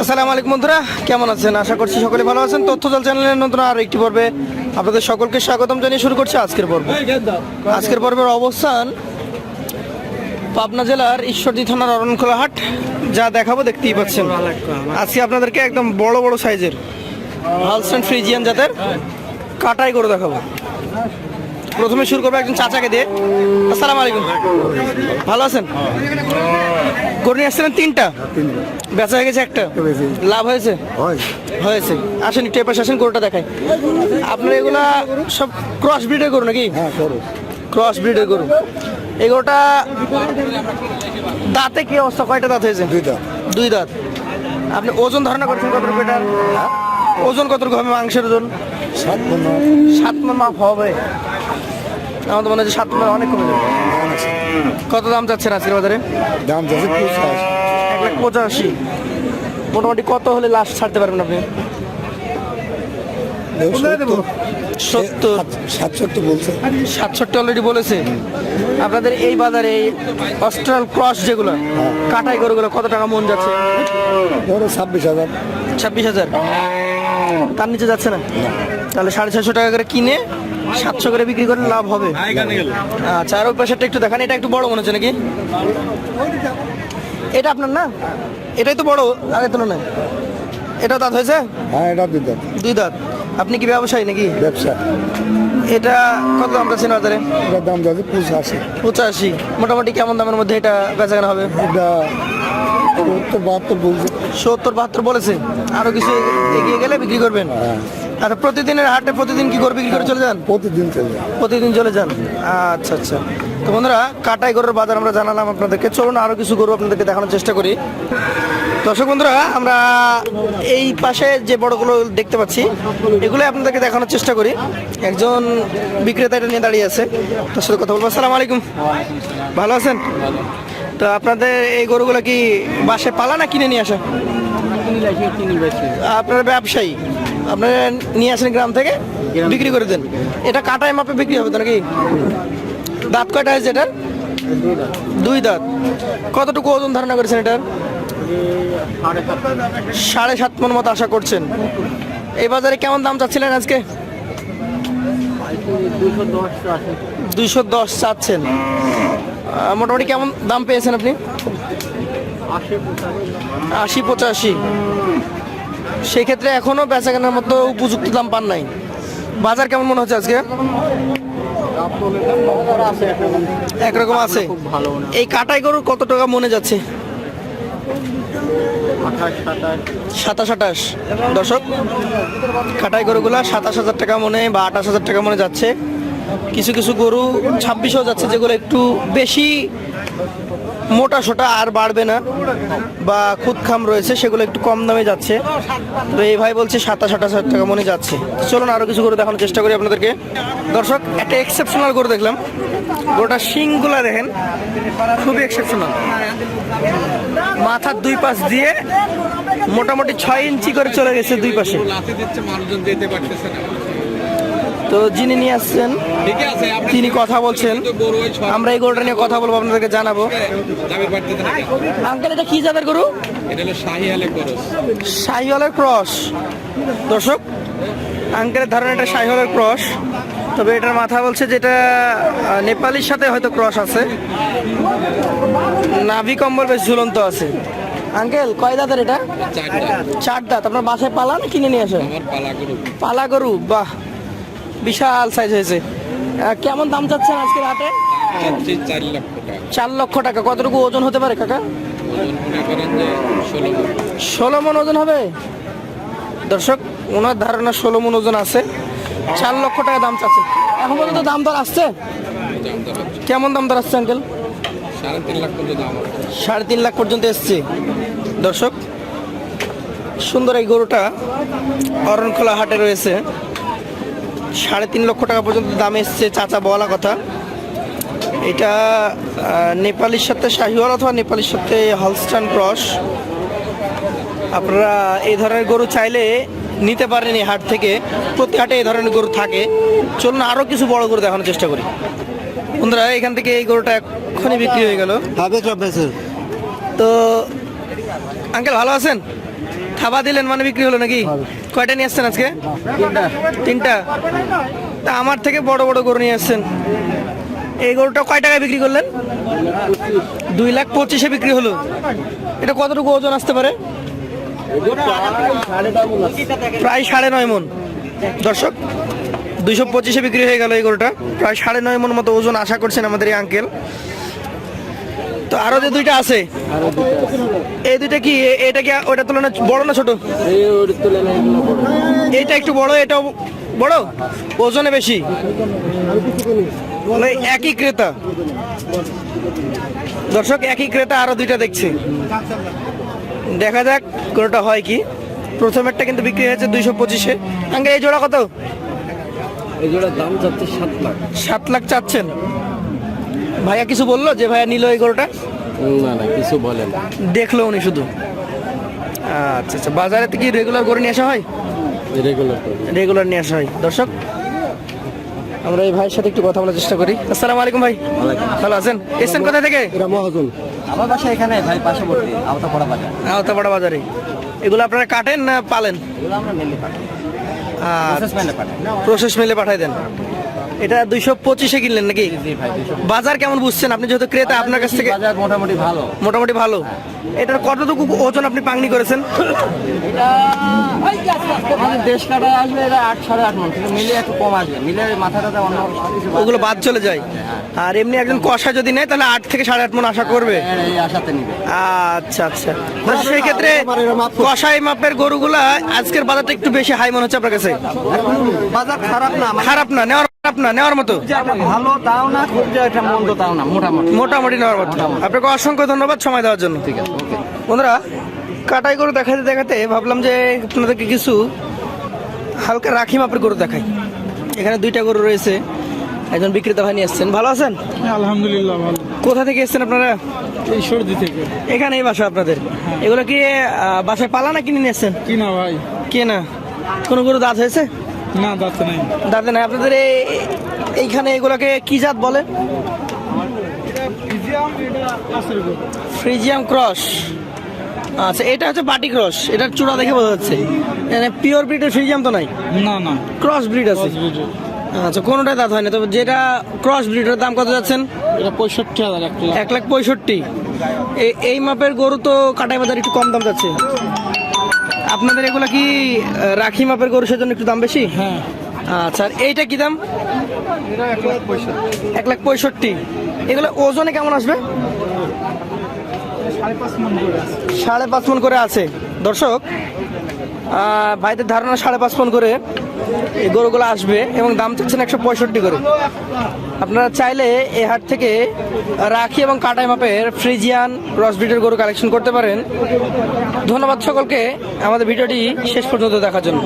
আসসালামু আলাইকুম বন্ধুরা কেমন আছেন? আশা করছি সকলে ভালো আছেন। তথ্যজল চ্যানেলের নতুন আর একটি পর্বে আপনাদের সকলকে স্বাগতম জানিয়ে শুরু করছি আজকের পর্ব। আজকের পর্বের অবস্থান পাবনা জেলার ঈশ্বরদী থানার অরণখোলা হাট যা দেখাবো দেখতেই পাচ্ছেন। আজকে আপনাদেরকে একদম বড় বড় সাইজের হালস্টেন ফ্রিজিয়ান জাতের কাটাই করে দেখাবো। প্রথমে শুরু করব একজন চাচাকে দিয়ে। আসসালামু আলাইকুম। ভালো আছেন? গরু নিয়ে আসছিলেন তিনটা? বেচা হয়ে গেছে একটা। লাভ হয়েছে? হয়েছে। আসেন একটু এপাশে আসেন গরুটা দেখাই। আপনার এগুলা সব ক্রস ব্রিডের গরু নাকি? হ্যাঁ করো ক্রস ব্রিডের গরু। এই গরুটা দাঁতে কি অবস্থা? কয়টা দাঁত হয়েছে? দুই দাঁত। দুই দাঁত। আপনি ওজন ধারণা করছেন কতটুকু এটার? ওজন কতটুকু হবে মাংসের ওজন? সাত সাত মন মাপ হবে। আমার তো মনে হচ্ছে সাত মন অনেক কমে যাবে। কত দাম যাচ্ছে আজকের বাজারে? দাম যাচ্ছে এক লাখ পঁচাশি। মোটামুটি কত হলে লাস্ট ছাড়তে পারবেন আপনি? সত্তর। সাতষট্টি বলছে। সাতষট্টি অলরেডি বলেছে। আপনাদের এই বাজারে এই অস্ট্রাল ক্রস যেগুলো কাটাই গরুগুলো কত টাকা মন যাচ্ছে? ধরো ছাব্বিশ হাজার। ছাব্বিশ হাজার। তার নিচে যাচ্ছে না? তাহলে সাড়ে ছয়শো টাকা করে কিনে সাতশো করে বিক্রি করলে লাভ হবে। আচ্ছা আর ওই পাশেরটা একটু দেখান এটা একটু বড় মনে হচ্ছে নাকি? এটা আপনার না? এটাই তো বড় আগের তুলনায়। এটা দাঁত হয়েছে? হ্যাঁ এটা দুইটা দুই দাঁত। আপনি কি ব্যবসায়ী নাকি? ব্যবসা। এটা কত দাম পাচ্ছেন বাজারে? এটার দাম যাচ্ছে পঁচাশি। পঁচাশি। মোটামুটি কেমন দামের মধ্যে এটা বেচা বেচাকেনা হবে? এটা বাহাত্তর বলছে। সত্তর বাহাত্তর বলেছে। আরও কিছু এগিয়ে গেলে বিক্রি করবেন। হ্যাঁ। আর প্রতিদিনের হাটে প্রতিদিন কি করে বিক্রি করে চলে যান? প্রতিদিন চলবে প্রতিদিন চলে যান। আচ্ছা আচ্ছা। তো বন্ধুরা কাটাই গরুর বাজার আমরা জানালাম আপনাদেরকে। চলুন আরও কিছু গরু আপনাদেরকে দেখানোর চেষ্টা করি। দর্শক বন্ধুরা আমরা এই পাশে যে বড়গুলো দেখতে পাচ্ছি এগুলো আপনাদেরকে দেখানোর চেষ্টা করি। একজন বিক্রেতা এটা নিয়ে দাঁড়িয়ে আছে। তার সাথে কথা বলব। আসসালামু আলাইকুম। ভালো আছেন? তো আপনাদের এই গরুগুলো কি বাসে পালা না কিনে নিয়ে আসা? আপনারা ব্যবসায়ী। আপনারা নিয়ে আসেন গ্রাম থেকে বিক্রি করে দেন। এটা কাটায় মাপে বিক্রি হবে তো নাকি? দাঁত কয়টা হয়েছে এটার? দুই দাঁত। কতটুকু ওজন ধারণা করেছেন এটার? সাড়ে সাত মন মতো আশা করছেন। এই বাজারে কেমন দাম চাচ্ছিলেন আজকে? দুইশো দশ চাচ্ছেন। মোটামুটি কেমন দাম পেয়েছেন আপনি? আশি পঁচাশি। সেক্ষেত্রে এখনও বেচা কেনার মতো উপযুক্ত দাম পান নাই। বাজার কেমন মনে হচ্ছে আজকে? একরকম আছে। এই কাটাই গরুর কত টাকা মনে যাচ্ছে? সাতাশ, আঠাশ। দর্শক, কাটাই গরুগুলা সাতাশ হাজার টাকা মনে বা আঠাশ হাজার টাকা মনে যাচ্ছে। কিছু কিছু গরু ছাব্বিশেও যাচ্ছে, যেগুলো একটু বেশি মোটা সোটা আর বাড়বে না, বা খুদখাম রয়েছে, সেগুলো একটু কম দামে যাচ্ছে। তো এই ভাই বলছে সাতাশ, আঠাশ হাজার টাকা মনে যাচ্ছে। চলুন আরও কিছু গরু দেখানোর চেষ্টা করি আপনাদেরকে। দর্শক, একটা এক্সেপশনাল করে দেখলাম। গোটা শিংগুলা দেখেন, খুবই এক্সেপশনাল মাথার দুই পাশ দিয়ে মোটামুটি ছয় ইঞ্চি করে চলে গেছে দুই পাশে। তো যিনি নিয়ে আসছেন ঠিক আছে তিনি কথা বলছেন। আমরা এই গরুটা নিয়ে কথা বলব আপনাদেরকে জানাব। আঙ্কেল এটা কি জাতের গরু? শাহিওয়ালের ক্রস। দর্শক আঙ্কেলের ধারণা এটা শাহিওয়ালের ক্রস। তবে এটার মাথা বলছে যেটা নেপালির সাথে হয়তো ক্রস আছে। নাভি কম্বল বেশ ঝুলন্ত আছে। আঙ্কেল কয় দাঁতের এটা? চার দাঁত। আপনার বাসায় পালা না কিনে নিয়ে আসেন? পালা গরু। পালা গরু? বাহ। বিশাল সাইজ হয়েছে। কেমন দাম চাচ্ছেন হাটে? চাচ্ছি চার লক্ষ টাকা। চার লক্ষ টাকা। কতটুকু ওজন হতে পারে কাকা? ষোলো মন। ওজন হবে? দর্শক ওনার ধারণা ষোলো মন ওজন আছে। চার লক্ষ টাকা দাম চাচ্ছে। এখন পর্যন্ত দাম দর আসছে? কেমন দাম দর আসছে আঙ্কেল সাড়ে তিন লাখ পর্যন্ত এসছে। দর্শক সুন্দর এই গরুটা অরণখোলা হাটে রয়েছে। সাড়ে তিন লক্ষ টাকা পর্যন্ত দাম এসছে চাচা বলা কথা। এটা নেপালির সাথে শাহিওয়াল অথবা নেপালির সাথে হলস্টান ক্রস। আপনারা এই ধরনের গরু চাইলে নিতে পারেন এই হাট থেকে। প্রতি হাটে এই ধরনের গরু থাকে। চলুন আরও কিছু বড় গরু দেখানোর চেষ্টা করি। বন্ধুরা এখান থেকে এই গরুটা এক্ষুনি বিক্রি হয়ে গেল। তো আঙ্কেল ভালো আছেন? থাবা দিলেন মানে বিক্রি হলো নাকি? কয়টা নিয়ে আসছেন আজকে? তিনটা। তা আমার থেকে বড় বড় গরু নিয়ে আসছেন। এই গরুটা কয় টাকায় বিক্রি করলেন? দুই লাখ পঁচিশে বিক্রি হলো। এটা কতটুকু ওজন আসতে পারে? প্রায় সাড়ে নয় মন। দর্শক দুইশো পঁচিশে বিক্রি হয়ে গেল এই গরুটা। প্রায় সাড়ে নয় মন মতো ওজন আশা করছেন আমাদের এই আঙ্কেল তো আরও যে দুইটা আছে এই দুইটা কি এটা কি ওটা তুলনায় বড় না ছোট? এটা একটু বড় এটাও বড়? ওজনে বেশি? মানে একই ক্রেতা। দর্শক একই ক্রেতা আরও দুইটা দেখছি। দেখা যাক কোনটা হয় কি। প্রথমেরটা কিন্তু বিক্রি হয়েছে দুইশো পঁচিশে। আঙ্কে এই জোড়া কত? এই জোড়ার দাম যাচ্ছে সাত লাখ। সাত লাখ চাচ্ছেন। ভাইয়া কিছু বলল যে ভাইয়া নিল এই গরুটা? না না কিছু বলেন দেখল উনি শুধু। আচ্ছা আচ্ছা বাজারে কি রেগুলার গরু নিয়ে আসা হয়? রেগুলার রেগুলার নিয়ে আসা হয়। দর্শক আমরা এই ভাইয়ের সাথে একটু কথা বলার চেষ্টা করি। আসসালামু আলাইকুম ভাই। ভালো আছেন? এসছেন কোথা থেকে? মহাজন। আমার বাসা এখানে ভাই পার্শ্ববর্তী আওতা পড়া বাজার। আওতাপাড়া বাজারে। এগুলো আপনারা কাটেন না পালেন? প্রসেস মেলে পাঠাই। প্রসেস মিলে পাঠাই দেন। এটা দুইশো পঁচিশে কিনলেন নাকি? বাজার কেমন বুঝছেন? আপনি যেহেতু ক্রেতা আপনার কাছ থেকে বাজার মোটামুটি ভালো। মোটামুটি ভালো। এটার কতটুকু ওজন আপনি পাংনি করেছেন? এটা দেশ কাটা আসবে এটা আট সাড়ে আট মন মিলে একটু কম আসবে। মিলে মাথাটাতে অন্য সব কিছু বাদ ওগুলো বাদ চলে যায়। আর এমনি একজন কষা যদি নেয় তাহলে আট থেকে সাড়ে আট মন আশা করবে। নিবে। আচ্ছা আচ্ছা। সেই ক্ষেত্রে কষাই মাপের গরুগুলা আজকের বাজারটা একটু বেশি হাই মনে হচ্ছে আপনার কাছে? বাজার খারাপ না মানে খারাপ না নেওয়ার না নেওয়ার মতো? ভালো তাও না খুব যে একটা মন্দ তাও না মোটামুটি। মোটামুটি নেওয়ার মতো। আপনাকে অসংখ্য ধন্যবাদ সময় দেওয়ার জন্য। ঠিক আছে বন্ধুরা কাটাই গরু দেখাতে দেখাতে ভাবলাম যে আপনাদেরকে কিছু হালকা রাখি মাপের গরু দেখাই। এখানে দুইটা গরু রয়েছে একজন বিক্রেতা ভাই নিয়ে এসছেন ভালো আছেন? আলহামদুলিল্লাহ ভালো। কোথা থেকে এসছেন আপনারা? এই সর্দি থেকে। এখানে এই বাসা আপনাদের। এগুলো কি বাসায় পালা না কিনে নিয়ে এসছেন কি না ভাই। কে না কোনো গরু দাঁত হয়েছে? না দাঁত নাই। দাঁতে নাই। আপনাদের এই- এইখানে এগুলোকে কি জাত বলে? Friesian cross. আচ্ছা এটা হচ্ছে বাটি ক্রস। এটার চূড়া দেখে বোঝা যাচ্ছে। মানে পিওর ব্রিডের ফ্রিজিয়াম তো নাই? না না। ক্রস ব্রিড আছে। আচ্ছা কোনোটাই দাঁত হয় না তবে যেটা ক্রস ব্রিডের দাম কত যাচ্ছেন? এটা পঁয়ষট্টি হাজার এক লাখ। পঁয়ষট্টি। এই এই মাপের গরু তো কাটাই বাজার একটু কম দাম যাচ্ছে। আপনাদের এগুলো কি রাখি মাপের গরু সেজন্য একটু দাম বেশি? হ্যাঁ। আচ্ছা আর এইটা কি দাম? এক লাখ পঁয়ষট্টি। এগুলো ওজনে কেমন আসবে? সাড়ে পাঁচ মন করে আছে। দর্শক ভাইদের ধারণা সাড়ে পাঁচ ফোন করে এই গরুগুলো আসবে এবং দাম চাচ্ছেন একশো পঁয়ষট্টি করে। আপনারা চাইলে এ হাট থেকে রাখি এবং কাটাই মাপের ফ্রিজিয়ান রসবিটের গরু কালেকশন করতে পারেন। ধন্যবাদ সকলকে। আমাদের ভিডিওটি শেষ পর্যন্ত দেখার জন্য।